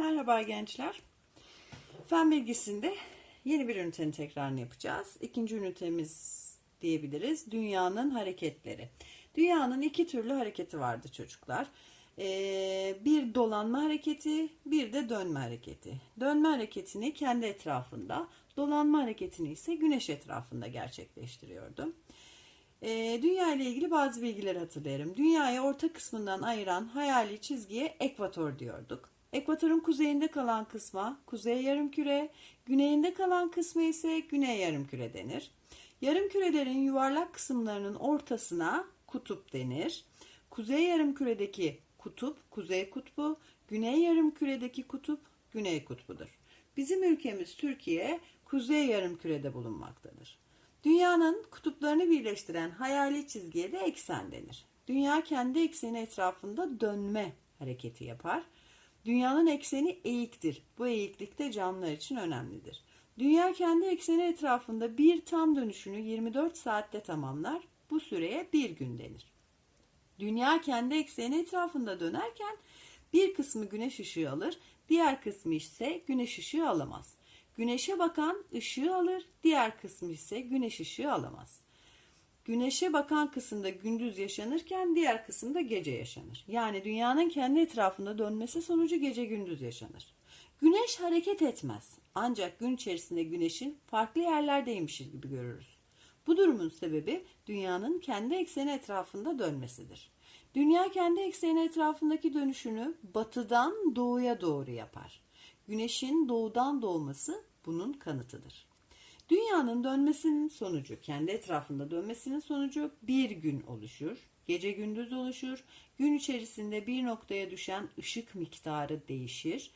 Merhaba gençler. Fen bilgisinde yeni bir ünitenin tekrarını yapacağız. İkinci ünitemiz diyebiliriz. Dünyanın hareketleri. Dünyanın iki türlü hareketi vardı çocuklar. Ee, bir dolanma hareketi, bir de dönme hareketi. Dönme hareketini kendi etrafında, dolanma hareketini ise güneş etrafında gerçekleştiriyordu. Ee, dünya ile ilgili bazı bilgileri hatırlayalım. Dünyayı orta kısmından ayıran hayali çizgiye ekvator diyorduk. Ekvatorun kuzeyinde kalan kısma kuzey yarımküre, güneyinde kalan kısmı ise güney yarımküre denir. Yarımkürelerin yuvarlak kısımlarının ortasına kutup denir. Kuzey yarımküredeki kutup kuzey kutbu, güney yarımküredeki kutup güney kutbudur. Bizim ülkemiz Türkiye kuzey yarımkürede bulunmaktadır. Dünyanın kutuplarını birleştiren hayali çizgiye de eksen denir. Dünya kendi ekseni etrafında dönme hareketi yapar. Dünyanın ekseni eğiktir. Bu eğiklik de canlılar için önemlidir. Dünya kendi ekseni etrafında bir tam dönüşünü 24 saatte tamamlar. Bu süreye bir gün denir. Dünya kendi ekseni etrafında dönerken bir kısmı güneş ışığı alır, diğer kısmı ise güneş ışığı alamaz. Güneşe bakan ışığı alır, diğer kısmı ise güneş ışığı alamaz. Güneşe bakan kısımda gündüz yaşanırken diğer kısımda gece yaşanır. Yani dünyanın kendi etrafında dönmesi sonucu gece gündüz yaşanır. Güneş hareket etmez. Ancak gün içerisinde güneşin farklı yerlerdeymişiz gibi görürüz. Bu durumun sebebi dünyanın kendi ekseni etrafında dönmesidir. Dünya kendi ekseni etrafındaki dönüşünü batıdan doğuya doğru yapar. Güneşin doğudan doğması bunun kanıtıdır. Dünyanın dönmesinin sonucu, kendi etrafında dönmesinin sonucu bir gün oluşur. Gece gündüz oluşur. Gün içerisinde bir noktaya düşen ışık miktarı değişir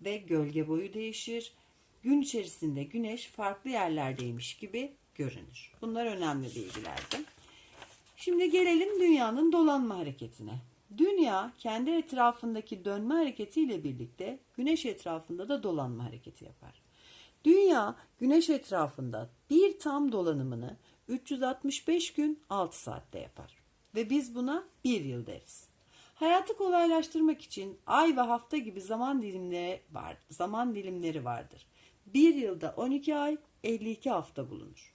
ve gölge boyu değişir. Gün içerisinde güneş farklı yerlerdeymiş gibi görünür. Bunlar önemli bilgilerdi. Şimdi gelelim dünyanın dolanma hareketine. Dünya kendi etrafındaki dönme hareketiyle birlikte güneş etrafında da dolanma hareketi yapar. Dünya güneş etrafında bir tam dolanımını 365 gün 6 saatte yapar. Ve biz buna bir yıl deriz. Hayatı kolaylaştırmak için ay ve hafta gibi zaman dilimleri var, zaman dilimleri vardır. Bir yılda 12 ay, 52 hafta bulunur.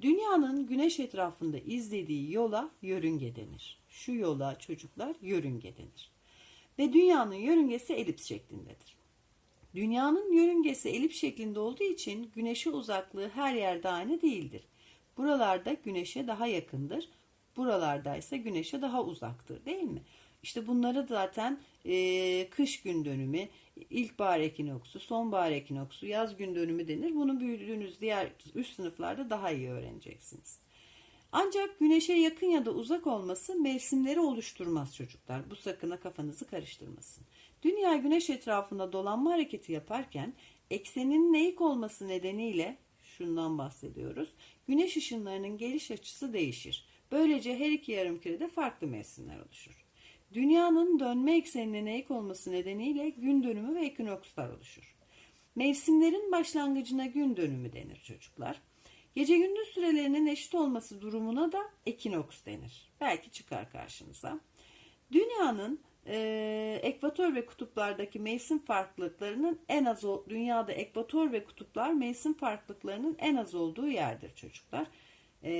Dünyanın güneş etrafında izlediği yola yörünge denir. Şu yola çocuklar yörünge denir. Ve dünyanın yörüngesi elips şeklindedir. Dünyanın yörüngesi elips şeklinde olduğu için güneşe uzaklığı her yerde aynı değildir. Buralarda güneşe daha yakındır. Buralarda ise güneşe daha uzaktır değil mi? İşte bunlara zaten e, kış gün dönümü, ilkbahar ekinoksu, sonbahar ekinoksu, yaz gün dönümü denir. Bunu büyüdüğünüz diğer üst sınıflarda daha iyi öğreneceksiniz. Ancak güneşe yakın ya da uzak olması mevsimleri oluşturmaz çocuklar. Bu sakına kafanızı karıştırmasın. Dünya güneş etrafında dolanma hareketi yaparken eksenin eğik olması nedeniyle şundan bahsediyoruz. Güneş ışınlarının geliş açısı değişir. Böylece her iki yarımkürede farklı mevsimler oluşur. Dünyanın dönme ekseninin eğik olması nedeniyle gün dönümü ve ekinokslar oluşur. Mevsimlerin başlangıcına gün dönümü denir çocuklar. Gece gündüz sürelerinin eşit olması durumuna da ekinoks denir. Belki çıkar karşınıza. Dünyanın e, ekvator ve kutuplardaki mevsim farklılıklarının en az o, dünyada ekvator ve kutuplar mevsim farklılıklarının en az olduğu yerdir çocuklar. E,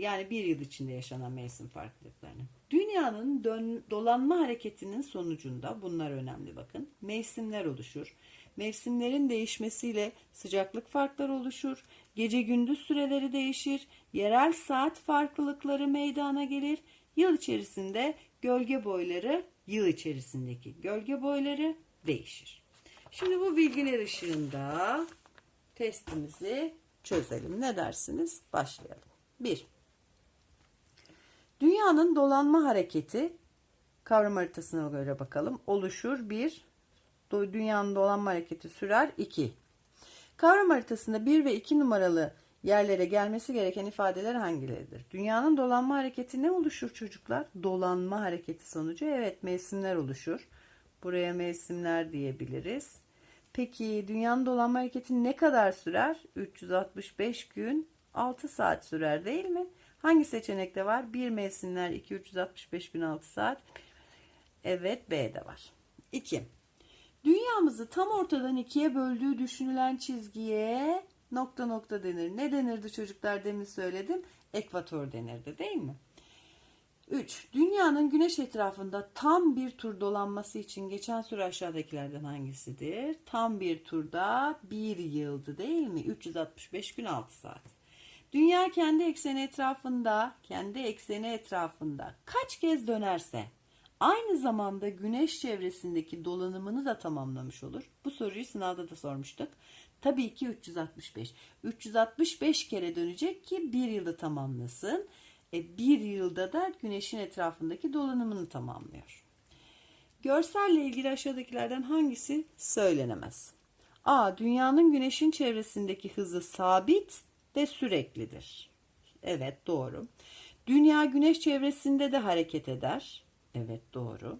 yani bir yıl içinde yaşanan mevsim farklılıklarının. Dünyanın dön, dolanma hareketinin sonucunda bunlar önemli bakın. Mevsimler oluşur. Mevsimlerin değişmesiyle sıcaklık farkları oluşur. Gece gündüz süreleri değişir. Yerel saat farklılıkları meydana gelir. Yıl içerisinde gölge boyları, yıl içerisindeki gölge boyları değişir. Şimdi bu bilgiler ışığında testimizi çözelim. Ne dersiniz? Başlayalım. 1. Dünyanın dolanma hareketi kavram haritasına göre bakalım. Oluşur 1. Dünyanın dolanma hareketi sürer 2. Kavram haritasında 1 ve 2 numaralı yerlere gelmesi gereken ifadeler hangileridir? Dünyanın dolanma hareketi ne oluşur çocuklar? Dolanma hareketi sonucu evet mevsimler oluşur. Buraya mevsimler diyebiliriz. Peki dünyanın dolanma hareketi ne kadar sürer? 365 gün 6 saat sürer değil mi? Hangi seçenekte var? 1 mevsimler 2 365 gün 6 saat. Evet B'de var. 2. Dünyamızı tam ortadan ikiye böldüğü düşünülen çizgiye nokta nokta denir. Ne denirdi çocuklar demin söyledim? Ekvator denirdi değil mi? 3. Dünyanın güneş etrafında tam bir tur dolanması için geçen süre aşağıdakilerden hangisidir? Tam bir turda bir yıldı değil mi? 365 gün 6 saat. Dünya kendi ekseni etrafında, kendi ekseni etrafında kaç kez dönerse aynı zamanda güneş çevresindeki dolanımını da tamamlamış olur. Bu soruyu sınavda da sormuştuk. Tabii ki 365. 365 kere dönecek ki bir yılda tamamlasın. E, bir yılda da güneşin etrafındaki dolanımını tamamlıyor. Görselle ilgili aşağıdakilerden hangisi söylenemez? A. Dünyanın güneşin çevresindeki hızı sabit ve süreklidir. Evet doğru. Dünya güneş çevresinde de hareket eder. Evet doğru.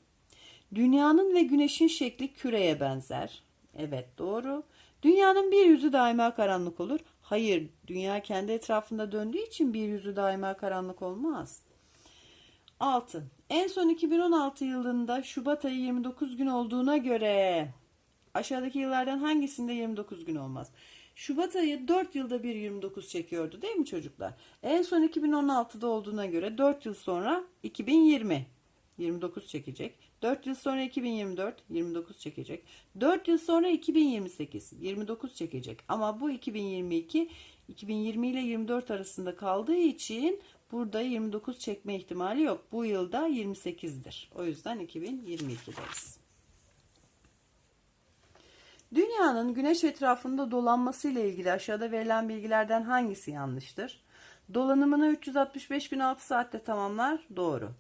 Dünyanın ve güneşin şekli küreye benzer. Evet doğru. Dünyanın bir yüzü daima karanlık olur. Hayır, dünya kendi etrafında döndüğü için bir yüzü daima karanlık olmaz. 6. En son 2016 yılında Şubat ayı 29 gün olduğuna göre aşağıdaki yıllardan hangisinde 29 gün olmaz? Şubat ayı 4 yılda bir 29 çekiyordu değil mi çocuklar? En son 2016'da olduğuna göre 4 yıl sonra 2020 29 çekecek. 4 yıl sonra 2024 29 çekecek. 4 yıl sonra 2028 29 çekecek. Ama bu 2022 2020 ile 24 arasında kaldığı için burada 29 çekme ihtimali yok. Bu yılda 28'dir. O yüzden 2022 deriz. Dünyanın güneş etrafında dolanması ile ilgili aşağıda verilen bilgilerden hangisi yanlıştır? Dolanımını 365 gün 6 saatte tamamlar. Doğru.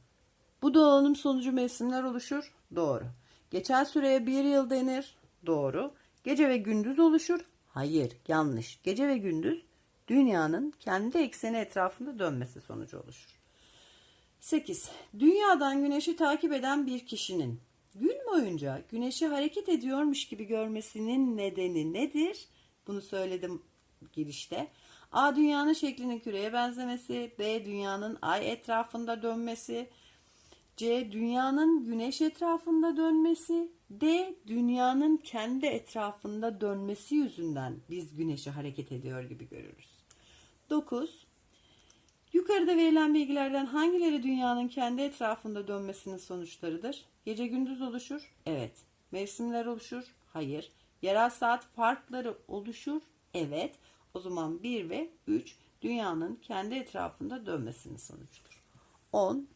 Bu dolanım sonucu mevsimler oluşur. Doğru. Geçen süreye bir yıl denir. Doğru. Gece ve gündüz oluşur. Hayır, yanlış. Gece ve gündüz dünyanın kendi ekseni etrafında dönmesi sonucu oluşur. 8. Dünyadan güneşi takip eden bir kişinin gün boyunca güneşi hareket ediyormuş gibi görmesinin nedeni nedir? Bunu söyledim girişte. A. Dünyanın şeklinin küreye benzemesi. B. Dünyanın ay etrafında dönmesi. C. Dünyanın güneş etrafında dönmesi. D. Dünyanın kendi etrafında dönmesi yüzünden biz güneşi hareket ediyor gibi görürüz. 9. Yukarıda verilen bilgilerden hangileri dünyanın kendi etrafında dönmesinin sonuçlarıdır? Gece gündüz oluşur? Evet. Mevsimler oluşur? Hayır. Yerel saat farkları oluşur? Evet. O zaman 1 ve 3 dünyanın kendi etrafında dönmesinin sonucudur. 10.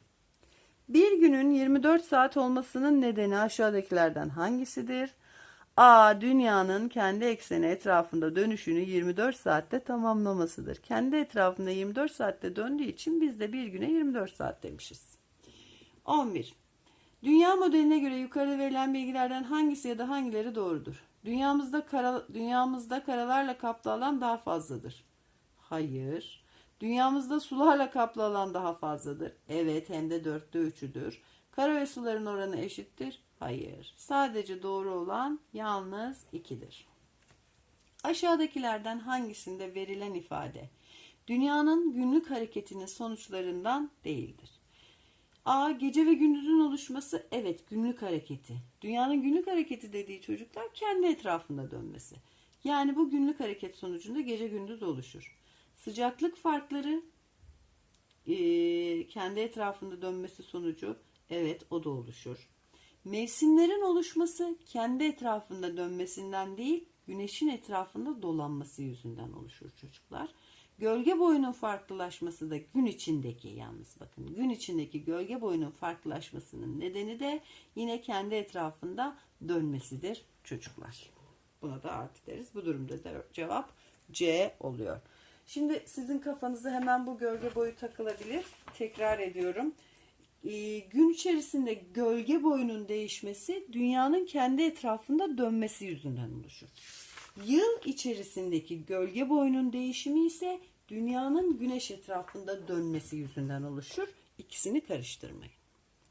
Bir günün 24 saat olmasının nedeni aşağıdakilerden hangisidir? A. Dünyanın kendi ekseni etrafında dönüşünü 24 saatte tamamlamasıdır. Kendi etrafında 24 saatte döndüğü için biz de bir güne 24 saat demişiz. 11. Dünya modeline göre yukarıda verilen bilgilerden hangisi ya da hangileri doğrudur? Dünyamızda kara, dünyamızda karalarla kaplı alan daha fazladır. Hayır. Dünyamızda sularla kaplı alan daha fazladır. Evet hem de dörtte üçüdür. Kara ve suların oranı eşittir. Hayır. Sadece doğru olan yalnız 2'dir. Aşağıdakilerden hangisinde verilen ifade dünyanın günlük hareketinin sonuçlarından değildir? A. Gece ve gündüzün oluşması evet günlük hareketi. Dünyanın günlük hareketi dediği çocuklar kendi etrafında dönmesi. Yani bu günlük hareket sonucunda gece gündüz oluşur. Sıcaklık farkları e, kendi etrafında dönmesi sonucu evet o da oluşur. Mevsimlerin oluşması kendi etrafında dönmesinden değil güneşin etrafında dolanması yüzünden oluşur çocuklar. Gölge boyunun farklılaşması da gün içindeki yalnız bakın gün içindeki gölge boyunun farklılaşmasının nedeni de yine kendi etrafında dönmesidir çocuklar. Buna da artı deriz. Bu durumda da cevap C oluyor. Şimdi sizin kafanıza hemen bu gölge boyu takılabilir. Tekrar ediyorum. Ee, gün içerisinde gölge boyunun değişmesi dünyanın kendi etrafında dönmesi yüzünden oluşur. Yıl içerisindeki gölge boyunun değişimi ise dünyanın güneş etrafında dönmesi yüzünden oluşur. İkisini karıştırmayın.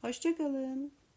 Hoşçakalın.